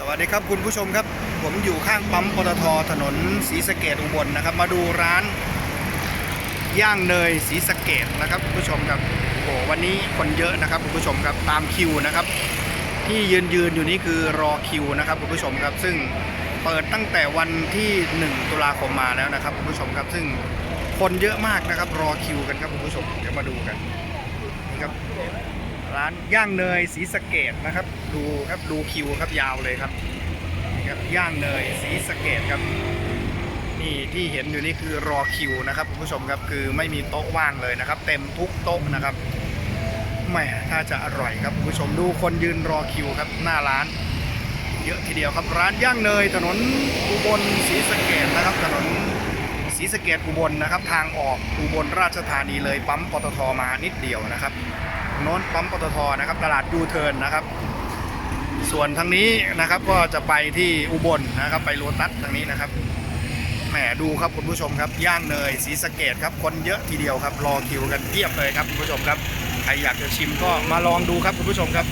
สวัสดีครับคุณผู้ชมครับ ผมอยู่ข้างปั๊มปตทถนนศรีสะเกดอุบลนะครับ มาดูร้านย่างเนยศรีสะเกดนะครับคุณผู้ชมครับโอ้วันนี้คนเยอะนะครับคุณผู้ชมครับตามคิวนะครับ ที่ยืนยืนอยู่นี่คือรอคิวนะครับคุณผู้ชมครับ ซึ่งเปิดตั้งแต่วันที่ 1 ตุลาคมมาแล้วนะครับคุณผู้ชมครับ ซึ่งคนเยอะมากนะครับรอคิวกันครับคุณผู้ชมเดี๋ยวมาดูกันนี่ครับ ร้านย่างเนยศรีสะเกดนะครับ ดูครับดูคิวครับยาวเลยครับนี่ครับย่างเนยศรีสะเกดครับ นี่ที่เห็นอยู่นี่คือรอคิวนะครับคุณผู้ชมครับคือไม่มีโต๊ะว่างเลยนะครับ เต็มทุกโต๊ะนะครับแหมถ้าจะอร่อยครับคุณผู้ชมดูคนยืนรอคิวครับหน้าร้าน เยอะทีเดียวครับร้านย่างเนยถนนอุบลศรีสะเกดนะครับถนน ศรีสะเกดอุบลนะครับ ทางออกอุบลราชธานีเลยปั๊มปตทมานิดเดียวนะครับโน้นปั๊มปตทนะครับ ตลาดยูเทิร์นนะครับ ส่วนทางนี้นะครับก็จะไปที่อุบลนะครับ ไปโลตัสทางนี้นะครับแหมดูครับคุณผู้ชมครับย่างเนยศรีสะเกดครับคนเยอะทีเดียวครับ รอคิวกันเพียบเลยครับคุณผู้ชมครับใครอยากจะชิมก็มาลองดูครับคุณผู้ชมครับ